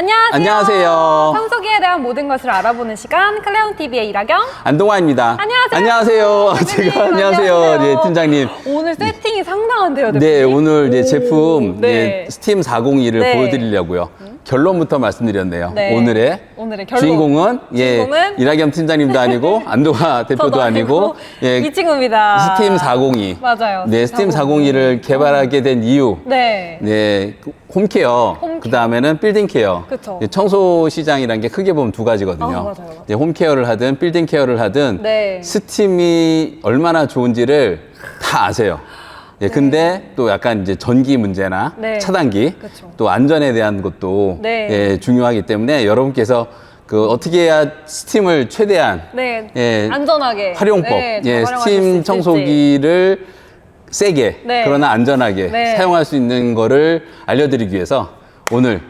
안녕하세요. 안녕하세요. 청소기에 대한 모든 것을 알아보는 시간 클레온 TV의 이라경. 안동환입니다. 안녕하세요. 안녕하세요. 선생님, 제가 안녕하세요. 네, 팀장님. 오늘 세팅이 상당한데요, 대표님. 네, 오늘 이제 오, 제품 네. 네, 스팀 402를 네. 보여드리려고요. 결론부터 말씀드렸네요. 네. 오늘의 오늘의 결론. 주인공은 예 주인공은? 이낙연 팀장님도 아니고 안동화 대표도 저도 아니고 예 이 친구입니다. 스팀 402. 맞아요. 네, 스팀 402를 개발하게 된 이유. 네. 네, 그 홈케어, 홈케어. 그 다음에는 빌딩 케어. 그쵸. 예, 청소 시장이란 게 크게 보면 두 가지거든요. 아, 맞아요, 맞아요. 예, 홈케어를 하든 빌딩 케어를 하든 네. 스팀이 얼마나 좋은지를 다 아세요. 예, 근데 또 약간 이제 전기 문제나 네. 차단기, 그쵸. 또 안전에 대한 것도 네. 예, 중요하기 때문에 여러분께서 그 어떻게 해야 스팀을 최대한 네. 예, 안전하게. 활용법, 네, 잘 예, 활용하실 수 스팀 있을지. 청소기를 세게 네. 그러나 안전하게 네. 사용할 수 있는 거를 알려드리기 위해서 오늘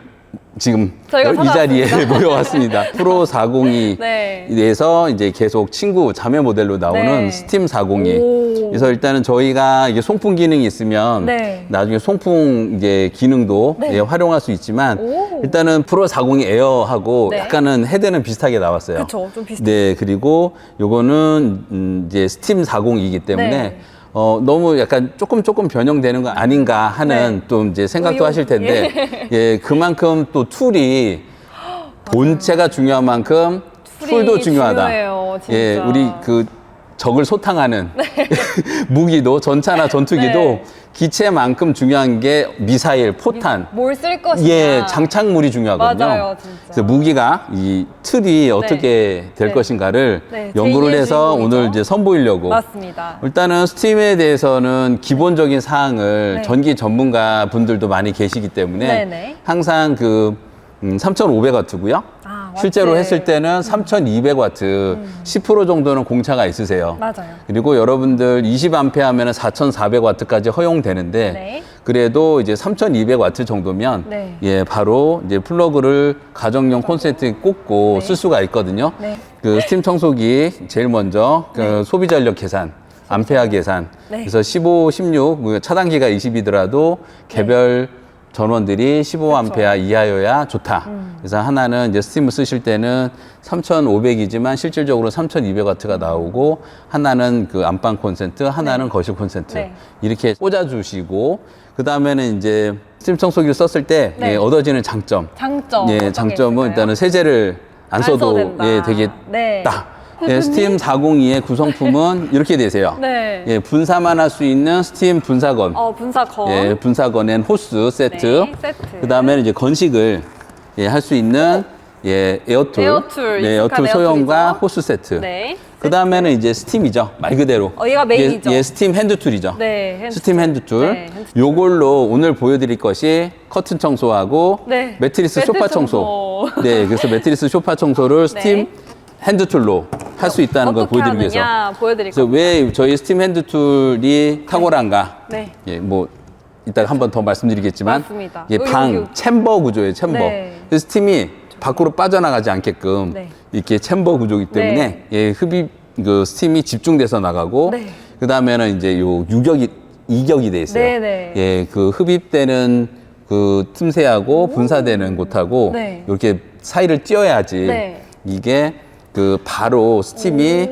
지금 저희가 이 자리에 찾아왔습니다. 모여왔습니다. 프로 402에서 네. 이제 계속 친구 자매 모델로 나오는 네. 스팀 402. 오. 그래서 일단은 저희가 이게 송풍 기능이 있으면 네. 나중에 송풍 이제 기능도 네. 예, 활용할 수 있지만 오. 일단은 프로 402 에어하고 네. 약간은 헤드는 비슷하게 나왔어요. 그쵸, 좀 비슷해요. 네, 그리고 요거는 음, 이제 스팀 402이기 때문에 네. 어, 너무 약간 조금 조금 변형되는 거 아닌가 하는 네. 또 이제 생각도 의혹. 하실 텐데 예, 그만큼 또 툴이 본체가 중요한 만큼 툴이 툴도 중요하다. 중요해요, 진짜. 예, 우리 그 적을 소탕하는 무기도 전차나 전투기도 네. 기체만큼 중요한 게 미사일, 포탄, 뭘 쓸 것이냐. 예, 장착물이 중요하거든요. 맞아요, 진짜. 그래서 무기가 이 틀이 어떻게 될 네. 것인가를 네, 연구를 제2의 해서 주인공이죠. 오늘 이제 선보이려고. 맞습니다. 일단은 스팀에 대해서는 기본적인 사항을 네. 전기 전문가 분들도 많이 계시기 때문에 네 네. 항상 그 음, 3,500와트고요. 아, 실제로 와트. 음. 했을 때는 3,200와트, 10% 정도는 공차가 있으세요. 맞아요. 그리고 여러분들 20A 하면 4,400와트까지 허용되는데 네. 그래도 이제 3,200와트 정도면 네. 예 바로 이제 플러그를 가정용 콘센트에 꽂고 네. 쓸 수가 있거든요. 네. 그 스팀 청소기 제일 먼저 그 소비 전력 계산, 암페어 계산. 네. 그래서 15, 16뭐 차단기가 20이더라도 개별 전원들이 15A 이하여야 좋다. 음. 그래서 하나는 이제 스팀을 쓰실 때는 3,500이지만 실질적으로 3,200와트가 나오고 하나는 그 안방 콘센트, 하나는 거실 콘센트 네. 이렇게 꽂아주시고 그 다음에는 이제 스팀 청소기를 썼을 때 네. 예, 얻어지는 장점. 장점. 예, 어떤 게 장점은 있을까요? 일단은 세제를 안 안 써도 써도 된다. 예, 되게 네. 딱. 예, 스팀 402의 구성품은 이렇게 되세요. 네. 예, 분사만 할 수 있는 스팀 분사건. 어, 분사건. 예, 분사건엔 호스 세트. 네, 세트. 그다음에는 이제 건식을 예, 할 수 있는 예, 에어툴. 에어툴, 네, 익숙한 에어툴 소형과 에어툴이죠. 호스 세트. 네. 그 다음에는 이제 스팀이죠. 말 그대로. 어, 얘가 메인이죠. 예, 예, 스팀 핸드툴이죠. 네, 핸드툴. 스팀 핸드툴. 네, 핸드툴. 요걸로 오늘 보여드릴 것이 커튼 청소하고 네. 매트리스 매트 소파 청소. 청소. 네, 그래서 매트리스 소파 청소를 스팀 핸드툴로 할 수 있다는 걸 어떻게 보여드리기 위해서. 하느냐 보여드릴 그래서 겁니다. 왜 저희 스팀 핸드툴이 탁월한가? 네. 예, 뭐 이따가 한번 더 말씀드리겠지만 맞습니다. 여기, 방 여기. 챔버 구조예요, 챔버. 네. 그래서 스팀이 밖으로 빠져나가지 않게끔 네. 이렇게 챔버 구조이기 때문에 예, 흡입 그 스팀이 집중돼서 나가고 네. 그 다음에는 이제 요 유격이 이격이 돼 있어요. 네, 네. 예, 그 흡입되는 그 틈새하고 분사되는 곳하고 네. 이렇게 사이를 띄어야지 네. 이게 그 바로 스팀이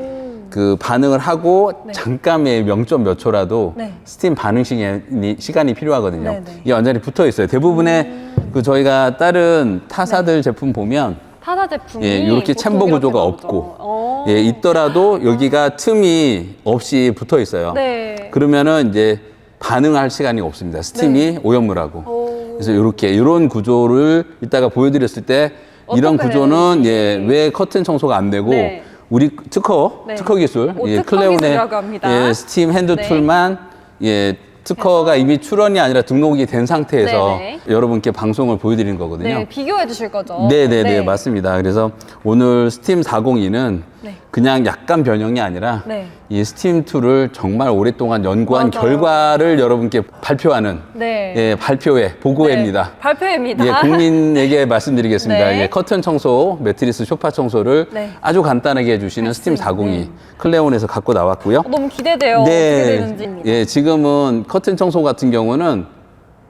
그 반응을 하고 잠깐의 0점 몇 초라도 네. 스팀 반응 시간이, 시간이 필요하거든요. 네, 네. 이게 완전히 붙어 있어요. 대부분의 그 저희가 다른 타사들 제품 보면 타사 제품이 예, 이렇게 보통 챔버 이렇게 구조가 나오죠. 없고 어. 예, 있더라도 여기가 틈이 없이 붙어 있어요. 네. 그러면은 이제 반응할 시간이 없습니다. 스팀이 오염물하고. 오. 그래서 이렇게 이런 구조를 이따가 보여드렸을 때 이런 구조는. 예, 왜 커튼 청소가 안 되고 네. 우리 특허 네. 특허 기술 오, 예, 특허 클레온의 기술이라고 합니다. 네. 예, 스팀 핸드 툴만 예, 특허가 이미 출원이 아니라 등록이 된 상태에서 네네. 여러분께 방송을 보여드리는 거거든요. 네, 비교해 주실 거죠. 네 네 네 맞습니다. 그래서 오늘 스팀 402는 네. 그냥 약간 변형이 아니라 네. 이 스팀 툴을 정말 오랫동안 연구한 맞아요. 결과를 여러분께 발표하는 네. 예, 발표회 보고회입니다. 네, 발표회입니다. 예, 국민에게 말씀드리겠습니다. 네. 예, 커튼 청소, 매트리스 소파 청소를 네. 아주 간단하게 해주시는 스팀 있는. 402 클레온에서 갖고 나왔고요. 어, 너무 기대돼요. 어떻게 되는지. 예, 지금은 커튼 청소 같은 경우는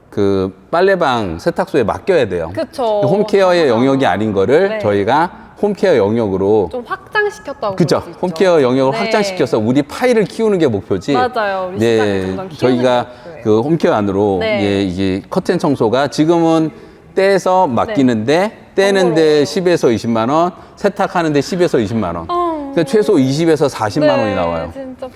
그 빨래방 세탁소에 맡겨야 돼요. 그쵸. 홈케어의 영역이 아닌 거를 네. 저희가 홈케어 영역으로 좀 확장시켰다고 그죠. 볼수 있죠. 홈케어 영역을 네. 확장시켜서 우리 파일을 키우는 게 목표지. 맞아요. 우리 시장을 점점 키우는 저희가 게. 그 홈케어 안으로 네. 예, 이게 커튼 청소가 지금은 떼서 맡기는데 떼는데 번거로워요. 10에서 20만 원, 세탁하는데 10에서 20만 원. 어. 그러니까 최소 20에서 40만 네, 원이 나와요. 진짜.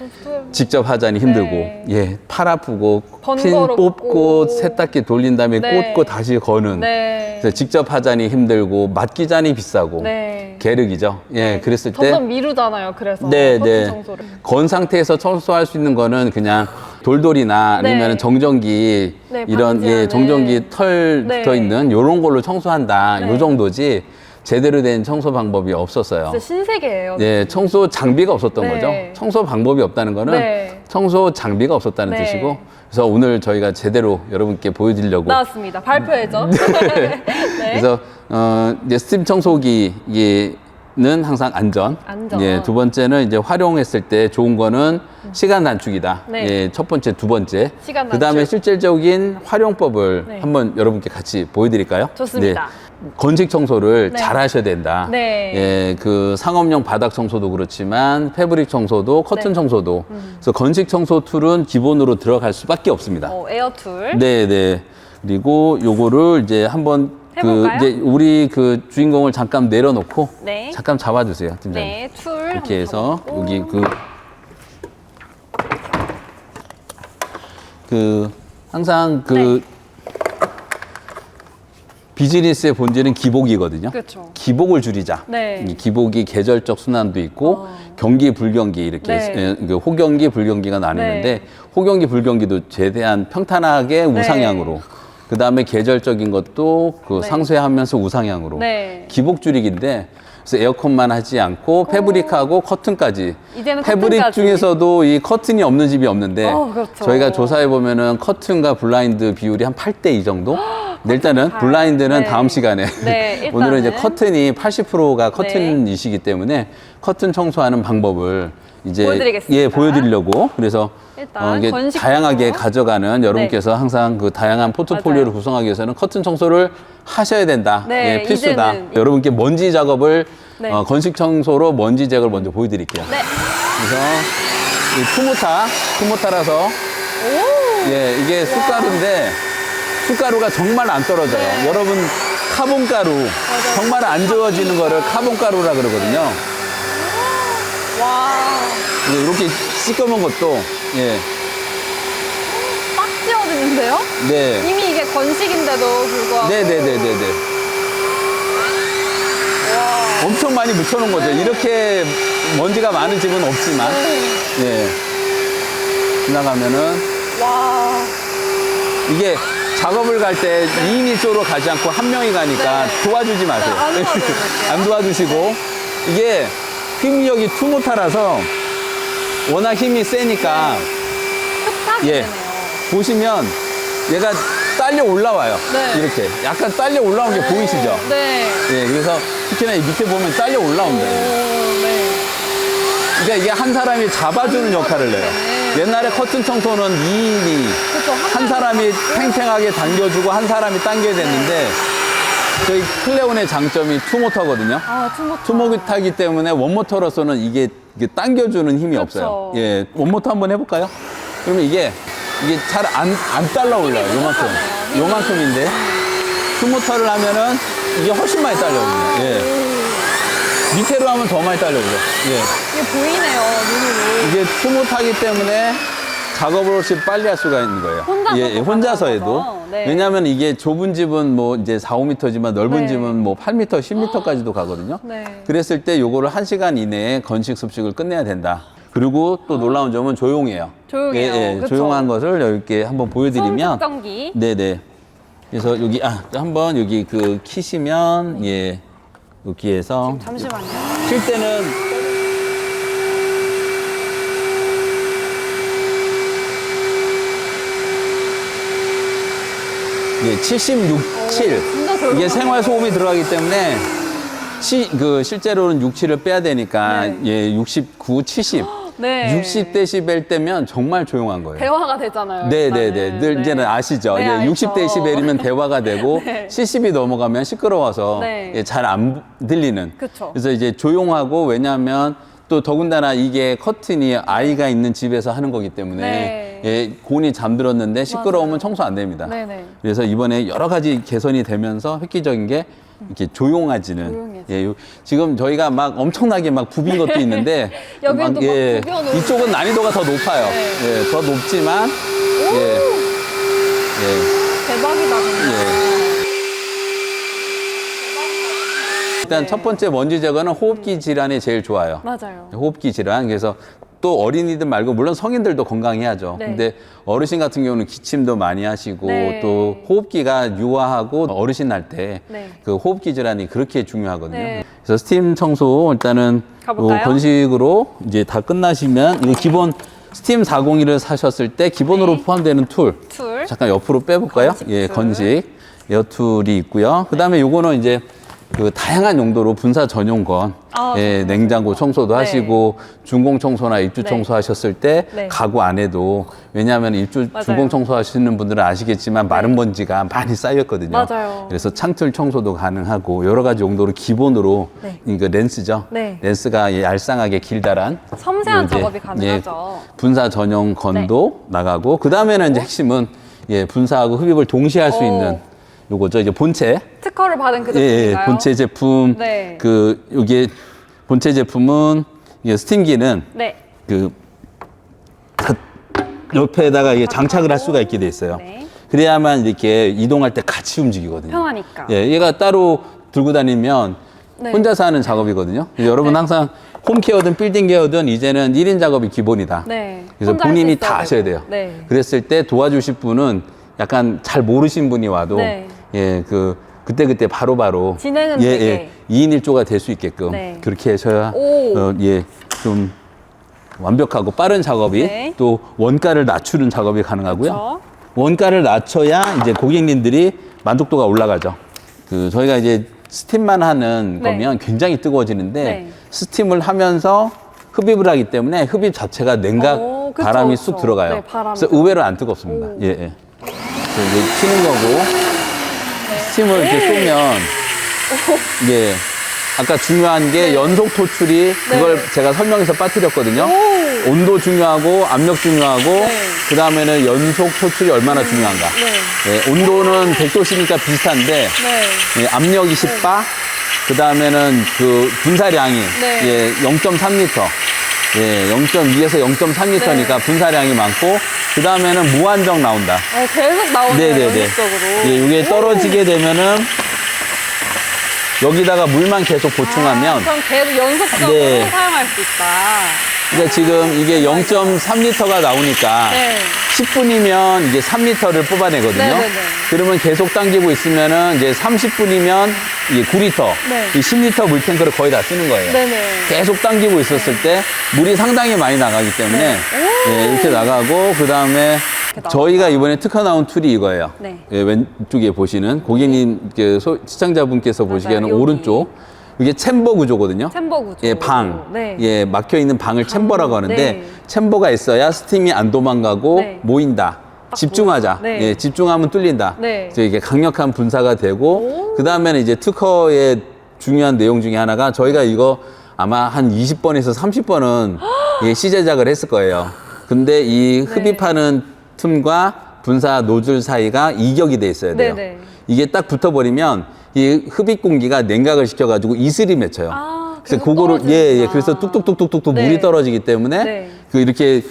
직접 하자니 힘들고 네. 예 팔 아프고 핀 번거롭고. 뽑고 세탁기 돌린 다음에 네. 꽂고 다시 거는 네. 그래서 직접 하자니 힘들고 맡기자니 비싸고 네. 계륵이죠 예 그랬을 때 점점 미루잖아요. 그래서 네, 네. 청소를. 건 상태에서 청소할 수 있는 거는 그냥 돌돌이나 네. 아니면 정전기 네, 이런 예, 방지하는. 정전기 털 네. 붙어 있는 요런 걸로 청소한다 네. 요 정도지 제대로 된 청소 방법이 없었어요. 진짜 신세계예요. 예, 청소 장비가 없었던 네. 거죠. 청소 방법이 없다는 거는 네. 청소 장비가 없었다는 네. 뜻이고 그래서 오늘 저희가 제대로 여러분께 보여드리려고 나왔습니다. 발표해죠. 네. 그래서 어 이제 스팀 청소기는 항상 안전. 안전. 예, 두 번째는 이제 활용했을 때 좋은 거는 시간 단축이다. 네. 예, 첫 번째, 두 번째. 시간 그다음에. 실질적인 활용법을 네. 한번 여러분께 같이 보여드릴까요? 좋습니다. 네. 건식 청소를 네. 잘 하셔야 된다. 네. 예, 그 상업용 바닥 청소도 그렇지만 패브릭 청소도 커튼 네. 음. 청소도. 그래서 건식 청소 툴은 기본으로 들어갈 수밖에 없습니다. 어, 에어 툴. 네, 네. 그리고 요거를 이제 한번 그 해볼까요? 이제 우리 그 주인공을 잠깐 내려놓고 네. 잠깐 잡아주세요, 팀장님. 네, 툴. 이렇게 해서 한번 여기. 그, 그 항상 그 네. 비즈니스의 본질은 기복이거든요. 그렇죠. 기복을 줄이자. 네. 이 기복이 계절적 순환도 있고 어. 경기 불경기 이렇게 네. 예, 그 호경기 불경기가 나뉘는데 호경기 불경기도 최대한 평탄하게 우상향으로 그 다음에 계절적인 것도 그 네. 상쇄하면서 우상향으로 네. 기복 줄이기인데 그래서 에어컨만 하지 않고 패브릭하고 커튼까지 이제는 패브릭 커튼까지. 중에서도 이 커튼이 없는 집이 없는데 어, 그렇죠. 저희가 조사해 보면은 커튼과 블라인드 비율이 한 8대 2 정도. 근데 일단은 팔. 블라인드는 네. 다음 시간에 네, 오늘은 이제 일단은. 커튼이 80%가 커튼이시기 때문에 커튼 청소하는 방법을 이제 보여드리겠습니다. 예 보여드리려고 그래서 일단 어, 이게 건식 다양하게. 가져가는 여러분께서 항상 그 다양한 포트폴리오를 맞아요. 구성하기 위해서는 커튼 청소를 하셔야 된다. 네, 예, 필수다. 이제는- 여러분께 먼지 작업을 네. 어, 건식 청소로 먼지 제거를 먼저 보여드릴게요. 네. 그래서 이 투모타, 투모타라서 오. 예, 이게 숯가루인데 숯가루가 정말 안 떨어져요. 네. 여러분 카본 가루 정말 안 지워지는 거를 카본 가루라 그러거든요. 와. 이렇게 씻겨놓은 것도 예, 빡 지워지는데요? 네, 이미 이게 건식인데도 불구하고. 네, 네, 네, 네, 네. 와. 엄청 많이 묻혀놓은 거죠. 이렇게 먼지가 많은 집은 없지만 예, 지나가면은 와. 이게 작업을 갈 때 2인 1조로 가지 않고 한 명이 가니까 도와주지 마세요. 네, 안 도와줘요. 안 도와주시고 이게 힘력이 투모타라서 워낙 힘이 세니까 흡착이 예. 되네요. 보시면 얘가 딸려 올라와요. 네. 이렇게 약간 딸려 올라온 게 보이시죠? 네. 예, 그래서 특히나 이 밑에 보면 딸려 오, 올라온다. 네. 그러니까 이게 한 사람이 잡아주는 역할을 해요. 네. 옛날에 커튼 청소는 2인이 그렇죠. 한 사람이 팽팽하게 당겨주고 한 사람이 당겨야 됐는데 저희 클레온의 장점이 투모터거든요. 아, 투모터. 투모타기 때문에 원모터로서는 이게, 이게 당겨주는 힘이 그쵸. 없어요. 예, 원모터 한번 해볼까요? 그러면 이게 이게 잘 안 안 딸라 올라요. 요만큼, 요만큼인데 투모터를 하면은 이게 훨씬 많이 딸려요. 예, 밑에로 하면 더 많이 딸려오죠. 예. 이게 보이네요, 눈으로. 이게 투모타기 때문에 작업을 훨씬 빨리 할 수가 있는 거예요. 혼자서도 예, 예, 혼자서 가능한 해도. 거죠? 네. 왜냐하면 이게 좁은 집은 뭐 이제 4, 5m지만 넓은 네. 집은 뭐 8m, 10m까지도 가거든요. 네. 그랬을 때 요거를 1시간 이내에 건식 습식을 끝내야 된다. 그리고 또 놀라운 점은 조용해요. 조용해요. 예, 예, 그쵸? 조용한 것을 이렇게 한번 보여드리면. 네네. 그래서 여기, 아, 한번 여기 그 키시면, 예, 여기에서. 잠시만요. 킬 때는 예, 76, 7. 진짜. 이게 생활 소음이 들어가기 때문에 시, 그 실제로는 6, 7을 빼야 되니까 네. 예, 69, 70. 네. 60데시벨 때면 정말 조용한 거예요. 대화가 되잖아요. 네네네. 일단은. 늘 네. 이제는 아시죠? 네, 예, 알죠. 60데시벨이면 대화가 되고 네. 70이 넘어가면 시끄러워서 네. 예, 잘 안 들리는. 그쵸. 그래서 이제 조용하고 왜냐하면 또 더군다나 이게 커튼이 아이가 있는 집에서 하는 거기 때문에 네. 예, 곤이 잠들었는데 시끄러우면 맞아요. 청소 안 됩니다. 네네. 그래서 이번에 여러 가지 개선이 되면서 획기적인 게 이렇게. 조용해지는. 예, 요- 지금 저희가 막 엄청나게 막 부빈 것도 있는데 여기도 막 부벼놓은 이쪽은 난이도가 더 높아요. 네. 예, 더 높지만 예, 예, 대박이다. 정말. 예. 일단 네. 첫 번째 먼지 제거는 호흡기 질환이 제일 좋아요. 맞아요. 호흡기 질환. 그래서 또 어린이들 말고 물론 성인들도 건강해야죠. 네. 근데 어르신 같은 경우는 기침도 많이 하시고 네. 또 호흡기가 유화하고 어르신 날 때 그 네. 호흡기 질환이 그렇게 중요하거든요. 네. 그래서 스팀 청소 일단은 가볼까요? 요 건식으로 이제 다 끝나시면 이거 기본 스팀 401을 사셨을 때 기본으로 네. 포함되는 툴. 툴. 잠깐 옆으로 빼볼까요? 건식 예, 툴. 건식 에어툴이 있고요. 그 다음에 요거는 이제 그 다양한 용도로 분사 전용건, 아, 예, 냉장고 청소도 네. 하시고 중공 청소나 입주 네. 청소 하셨을 때 네. 가구 안에도 왜냐하면 입주 맞아요. 중공 청소 하시는 분들은 아시겠지만 마른 먼지가 많이 쌓였거든요. 맞아요. 그래서 창틀 청소도 가능하고 여러 가지 용도로 기본으로 네. 이거 렌스죠. 네. 렌스가 예, 얄쌍하게 길다란 섬세한 이제, 작업이 가능하죠. 예, 분사 전용 건도 나가고 그 다음에는 이제 핵심은 예, 분사하고 흡입을 동시에 할수 오. 있는 요거죠. 이제 본체. 특허를 받은 그 예, 제품인가요? 예, 본체 제품. 네. 그 이게 본체 제품은 이게 스팀기는 네. 그 다- 옆에다가 이게 장착을 할 수가 있게 돼 있어요. 네. 그래야만 이렇게 이동할 때 같이 움직이거든요. 편하니까. 예, 얘가 따로 들고 다니면 네. 혼자서 하는 작업이거든요. 그래서 여러분 네. 항상 홈케어든 빌딩 케어든 이제는 1인 작업이 기본이다. 네. 그래서 혼자 할수 본인이 있어야 다 아셔야 되고. 돼요. 네. 그랬을 때 도와주실 분은 약간 잘 모르신 분이 와도 네. 예, 그 그때 그때 바로 바로 진행은 예, 되게. 예, 2인 1조가 될 수 있게끔 네. 그렇게 오. 어, 예, 좀 완벽하고 빠른 작업이 네. 또 원가를 낮추는 작업이 가능하고요. 그렇죠. 원가를 낮춰야 이제 고객님들이 만족도가 올라가죠. 그 저희가 이제 스팀만 하는 네. 거면 굉장히 뜨거워지는데 네. 스팀을 하면서 흡입을 하기 때문에 흡입 자체가 냉각 오, 그쵸, 바람이 그쵸. 쑥 들어가요. 네, 그래서 의외로 안 뜨겁습니다. 오. 예, 예. 그래서 이제 튀는 거고 스팀을 이렇게 쏘면 예. 아까 중요한 게 연속 토출이 그걸 제가 설명해서 빠뜨렸거든요. 네. 오. 온도 중요하고 압력 중요하고 네. 그 다음에는 연속 토출이 얼마나 중요한가. 네. 예, 온도는 100도씨니까 비슷한데 네. 예, 압력이 10바, 그 다음에는 그 분사량이 네. 예, 0.3리터, 예, 0.2에서 0.3리터니까 네. 분사량이 많고 그 다음에는 무한정 나온다. 어, 계속 나오네요. 네네네. 연속적으로. 예, 이게 떨어지게 되면은 여기다가 물만 계속 보충하면 아, 그럼 계속 연속적으로 네. 사용할 수 있다. 그러니까 지금 이게 0.3리터가 나오니까 네. 10분이면 이게 3리터를 뽑아내거든요. 네 네 네. 그러면 계속 당기고 있으면은 이제 30분이면 이게 9리터, 네. 이 10리터 물탱크를 거의 다 쓰는 거예요. 네 네. 계속 당기고 있었을 때 물이 상당히 많이 나가기 때문에 네. 오. 예, 이렇게 나가고 그 다음에 저희가 이번에 특허 나온 툴이 이거예요. 네. 예, 왼쪽에 보시는 고객님 그 소- 시청자분께서 보시기에는 여기. 오른쪽 이게 챔버 구조거든요. 챔버 구조. 예, 방. 네. 예, 막혀 있는 방을 챔버라고 하는데 네. 챔버가 있어야 스팀이 안 도망가고 네. 모인다. 집중하자. 네. 예, 집중하면 뚫린다. 네. 그래서 이게 강력한 분사가 되고 그 다음에는 이제 특허의 중요한 내용 중에 하나가 저희가 이거 아마 한 20번에서 30번은 예, 시제작을 했을 거예요. 근데 이 네. 흡입하는 틈과 분사 노즐 사이가 이격이 돼 있어야 돼요. 네 네. 이게 딱 붙어버리면 이 흡입 공기가 냉각을 시켜가지고 이슬이 맺혀요. 아, 그래서 그거를 예, 예. 그래서 뚝뚝뚝뚝뚝 네. 물이 떨어지기 때문에 네. 그 이렇게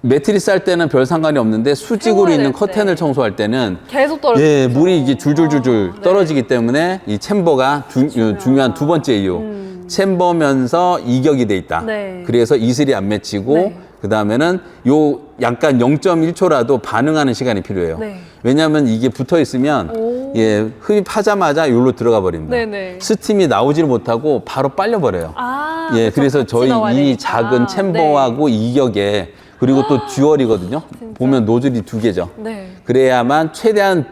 매트리스 할 때는 별 상관이 없는데 수직으로 있는 될 커튼을 때. 청소할 때는 계속 떨어지죠. 예, 물이 이게 줄줄줄줄 아, 네. 떨어지기 때문에 이 챔버가 주, 중요한 두 번째 이유. 챔버면서 이격이 돼 있다. 음. 네. 그래서 이슬이 안 맺히고 네. 그 다음에는 요 약간 0.1초라도 반응하는 시간이 필요해요. 네. 왜냐하면 이게 붙어 있으면 오. 예 흡입하자마자 여기로 들어가 버립니다. 네네. 스팀이 나오지를 못하고 바로 빨려 버려요. 아. 예. 그래서 저희 나와야 이 되니까. 작은 챔버하고 이격에 그리고 또 듀얼이거든요. 보면 노즐이 두 개죠. 네. 그래야만 최대한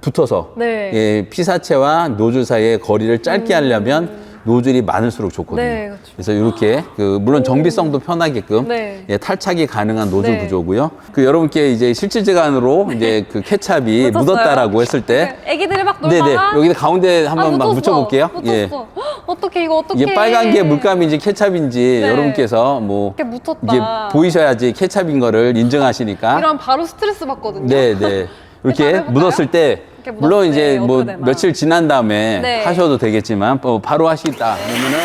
붙어서 네. 예, 피사체와 노즐 사이의 거리를 짧게 하려면 노즐이 많을수록 좋거든요. 네, 그렇죠. 그래서 이렇게 그 물론 정비성도 편하게끔 네. 예, 탈착이 가능한 노즐 네. 구조고요. 그 여러분께 이제 실질적으로 이제 그 케찹이? 묻었다라고 했을 때 애기들이 막 네네 놀다가 여기 가운데 아, 한번 막. 묻혀볼게요. 예. 묻었어. 어떻게 이거 어떻게? 이게 빨간 게 물감인지 케찹인지 네. 여러분께서 뭐 이렇게 묻었다. 이게 보이셔야지 케찹인 거를 인증하시니까. 이런 바로 스트레스 받거든요. 네, 네. 이렇게? 묻었을 때 이렇게 물론 때 이제 뭐? 며칠 지난 다음에 네. 하셔도 되겠지만 뭐 바로 하시겠다 그러면은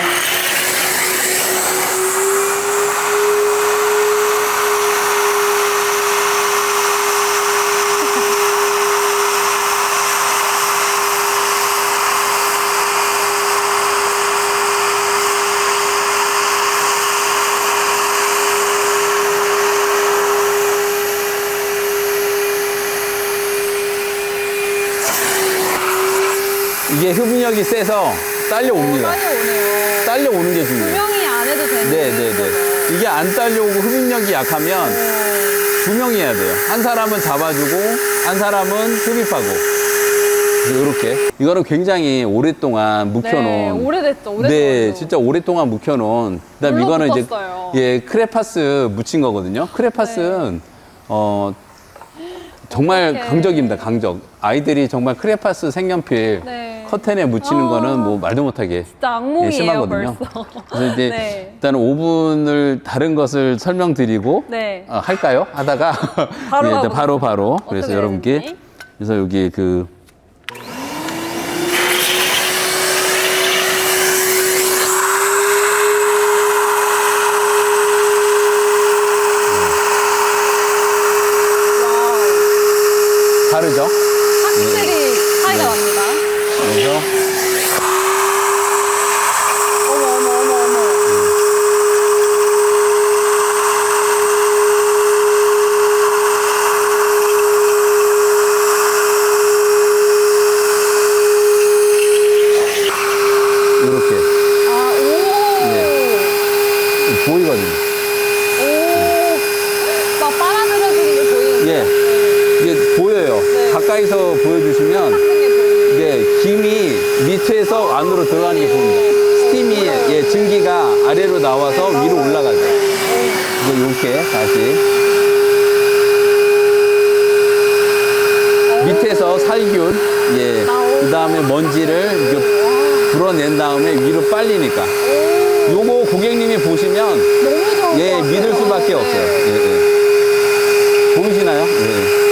이게 흡입력이 세서 딸려옵니다. 빨리 오네요. 딸려오는 게 중요해요. 분명히 안 해도 되는. 네, 네, 네. 이게 안 딸려오고 흡입력이 약하면 두 명이 해야 돼요. 한 사람은 잡아주고 한 사람은 흡입하고. 이렇게 이거는 굉장히 오랫동안 묵혀놓은 네, 오래됐죠. 오래됐죠. 네, 진짜 오랫동안 묵혀놓은. 그다음 물로 이거는 이제 묻었어요. 예 크레파스 묻힌 거거든요. 크레파스는 어 정말 네. 어떡해. 강적입니다. 강적. 아이들이 정말 크레파스 색연필 네. 커튼에 묻히는 아. 거는 뭐 말도 못하게 진짜 악몽이에요, 예, 심하거든요. 벌써. 그래서 이제 네. 일단 오븐을 다른 것을 설명드리고 네. 어, 할까요? 하다가 바로 예, 일단 가보죠. 바로 바로 그래서 여러분께. 그래서 여기 그 다르죠? 확실히 차이가 납니다. 그래서 어머 어머 어머 어머. 이렇게 아 오. 네. 보이거든요. 오. 막 빨아들여지는 게 보이는데. 예, 이게 보여요. 네. 가까이서 보여주시면. 네, 김이 밑에서 안으로 들어가는 게 보입니다. 스팀이, 예, 증기가 아래로 나와서 위로 올라가죠. 이거 이렇게 다시. 밑에서 살균, 예, 그 다음에 먼지를 불어낸 다음에 위로 빨리니까. 요거 고객님이 보시면, 예. 믿을 수밖에 없어요. 네. 예, 예. 보이시나요? 예.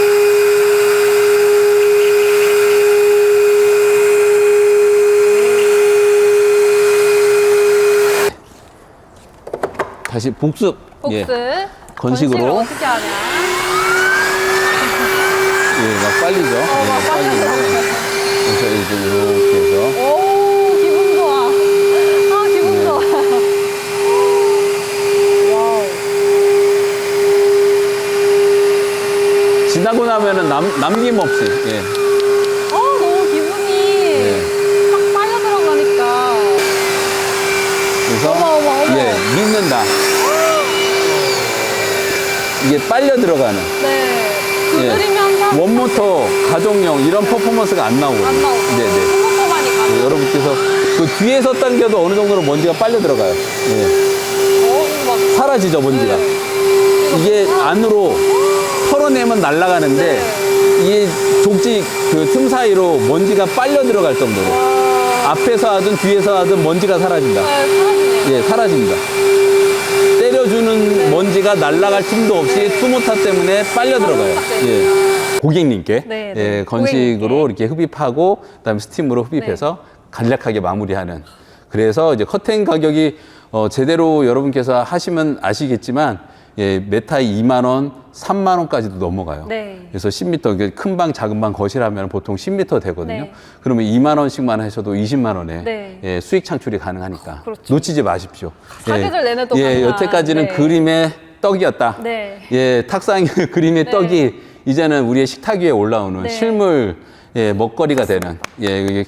다시 복습. 예. 복스. 건식으로. 건식을 어떻게 하냐? 예, 막 빨리죠. 예, 어, 막 빨리고. 빨리죠. 그래서 이렇게 해서. 오 기분 좋아. 아 기분 네. 좋아. 와우. 지나고 나면은 남, 남김없이. 예. 어 너무 기분이 네. 확 빨려 들어가니까. 그래서. 어머, 어머, 어머. 예, 믿는다. 이게 빨려 들어가는. 네. 예. 두드리면서 원모터, 가정용 이런 퍼포먼스가 안. 안 나오고. 네네. 스모커만이 네, 가는. 여러분께서 그 뒤에서 당겨도 어느 정도로 먼지가 빨려 들어가요. 예. 어 이거 막. 사라지죠, 먼지가. 네. 이게 안으로 털어내면 날아가는데 네. 이게 족지 그 틈 사이로 먼지가 빨려 들어갈 정도로 와. 앞에서 하든 뒤에서 하든 먼지가 사라진다. 네, 사라지네요. 예, 사라집니다. 때려주는 먼지가 날아갈 틈도 없이 투모타 때문에 빨려 들어가요. 예. 고객님께 네, 예, 네. 건식으로 고객님께. 이렇게 흡입하고 그다음에 스팀으로 흡입해서 간략하게 마무리하는. 그래서 이제 커튼 가격이 어, 제대로 여러분께서 하시면 아시겠지만 예, 메타이 2만 원, 3만 원까지도 넘어가요. 네. 그래서 10m 큰 방, 작은 방 거실 하면 보통 10m 되거든요. 네. 그러면 2만 원씩만 하셔도 20만 원에 네. 예, 수익 창출이 가능하니까 그렇죠. 놓치지 마십시오. 사계절 내내 또 예, 가능한, 여태까지는 네. 그림의 떡이었다. 네. 예, 탁상 그림의 네. 떡이 이제는 우리의 식탁 위에 올라오는 네. 실물 예, 먹거리가 되는 예,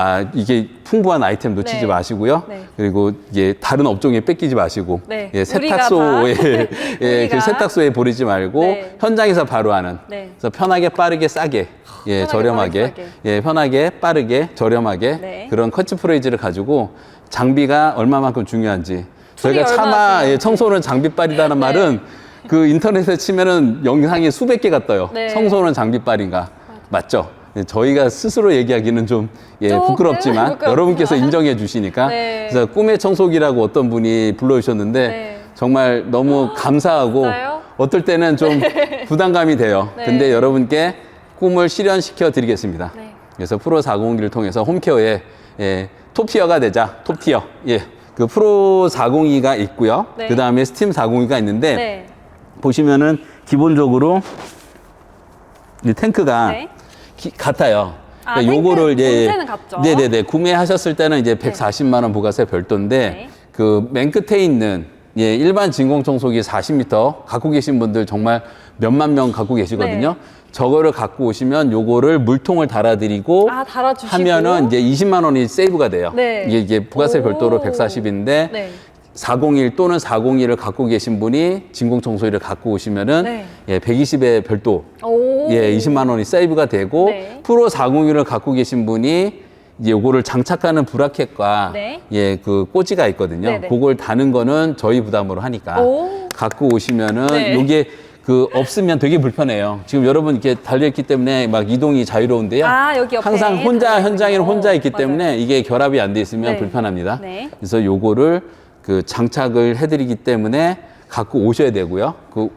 아 이게 풍부한 아이템 놓치지 네. 마시고요. 네. 그리고 이게 다른 업종에 뺏기지 마시고 네. 예, 세탁소에 다. 예, 우리가. 그 세탁소에 버리지 말고 네. 현장에서 바로 하는 네. 그래서 편하게 빠르게 싸게 예, 편하게, 저렴하게 빠르게. 예, 편하게 빠르게 저렴하게 네. 그런 커치프레이즈를 가지고 장비가 얼마만큼 중요한지 저희가 차마 예. 청소는 장비빨이라는 말은 그 인터넷에 치면은 영상이 수백 개가 떠요. 네. 청소는 장비빨인가 맞죠? 예, 저희가 스스로 얘기하기는 좀 예, 조금 부끄럽지만 부끄럽지만. 여러분께서 인정해 주시니까 네. 그래서 꿈의 청소기라고 어떤 분이 불러주셨는데 네. 정말 너무 감사하고 진짜요? 어떨 때는 좀 부담감이 돼요. 네. 근데 여러분께 꿈을 실현시켜 드리겠습니다. 네. 그래서 프로 401을 통해서 홈케어에 예, 톱티어가 되자. 톱티어. 예. 그 프로 402가 있고요. 네. 그 다음에 스팀 402가 있는데 네. 보시면은 기본적으로 이 탱크가 네. 기- 같아요. 아, 그러니까 요거를 같죠? 네네네 구매하셨을 때는 이제 140만 원 부가세 별도인데 네. 그맨 끝에 있는 예 일반 진공 청소기 40m 갖고 계신 분들 정말 몇만 명 갖고 계시거든요. 네. 저거를 갖고 오시면 요거를 물통을 달아드리고 아. 하면은 이제 20만 원이 세이브가 돼요. 네. 이게, 이게 부가세 오. 별도로 140인데 네. 401 또는 402를 갖고 계신 분이 진공 청소기를 갖고 오시면은 네. 예 120에 별도 오. 예, 20만 원이 세이브가 되고 네. 프로 401을 갖고 계신 분이 이제 요거를 장착하는 브라켓과 네. 예, 그 꽂이가 있거든요. 네네. 그걸 다는 거는 저희 부담으로 하니까 오. 갖고 오시면은 네. 요게 그 없으면 되게 불편해요. 지금 여러분 이렇게 달려 있기 때문에 막 이동이 자유로운데요. 아, 여기 옆에 항상 혼자 현장에는 있군요. 혼자 있기 맞아요. 때문에 이게 결합이 안 돼 있으면 네. 불편합니다. 네. 그래서 요거를 그 장착을 해드리기 때문에 갖고 오셔야 되고요. 그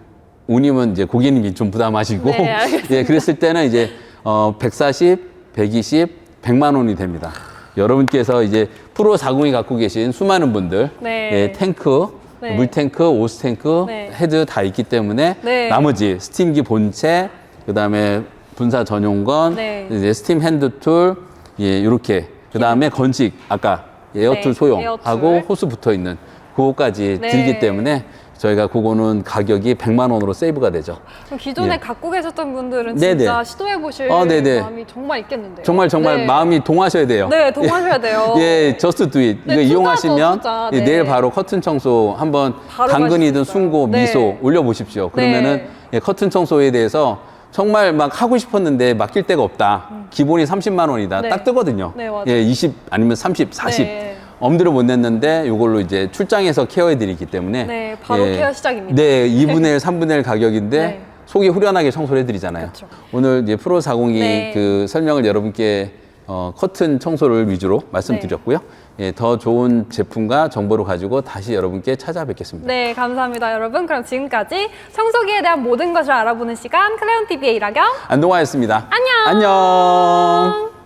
우님은 이제 고객님이 좀 부담하시고 네, 알겠습니다. 예 그랬을 때는 이제 어 140, 120, 100만 원이 됩니다. 여러분께서 이제 프로 402 갖고 계신 수많은 분들 네. 예, 탱크 네. 물탱크, 오스탱크, 네. 헤드 다 있기 때문에 네. 나머지 스팀기 본체, 그다음에 분사 전용건, 네. 이제 스팀 핸드툴, 예, 이렇게 그다음에 건식 아까 에어툴 네, 소형하고 에어툴. 호스 붙어 있는 그거까지 네. 드리기 때문에 저희가 그거는 가격이 100만 원으로 세이브가 되죠. 그럼 기존에 예. 갖고 계셨던 분들은 네네. 진짜 시도해 보실 어, 네네. 마음이 정말 있겠는데요. 정말 정말 네. 마음이 동하셔야 돼요. 네, 동하셔야 돼요. 예, 저스트 두잇 네, 이거 이용하시면 투자. 예, 네. 내일 바로 커튼 청소 한번 당근이든. 순고, 네. 미소 올려 보십시오. 그러면은 네. 예, 커튼 청소에 대해서 정말 막 하고 싶었는데 맡길 데가 없다. 기본이 30만 원이다. 음. 네. 딱 뜨거든요. 네, 맞아요. 예, 20 아니면 30, 40. 네. 엄두를 못 냈는데 이걸로 이제 출장해서 케어해 드리기 때문에 네, 바로 케어 시작입니다. 네, 2분의 1, 3분의 1 가격인데 네. 속이 후련하게 청소를 해드리잖아요. 그렇죠. 오늘 이제 프로 402 네. 그 설명을 여러분께 어, 커튼 청소를 위주로 말씀드렸고요. 네. 예, 더 좋은 제품과 정보를 가지고 다시 여러분께 찾아뵙겠습니다. 네, 감사합니다, 여러분. 그럼 지금까지 청소기에 대한 모든 것을 알아보는 시간 클레온 TV의 이라경. 안동화였습니다. 안녕. 안녕.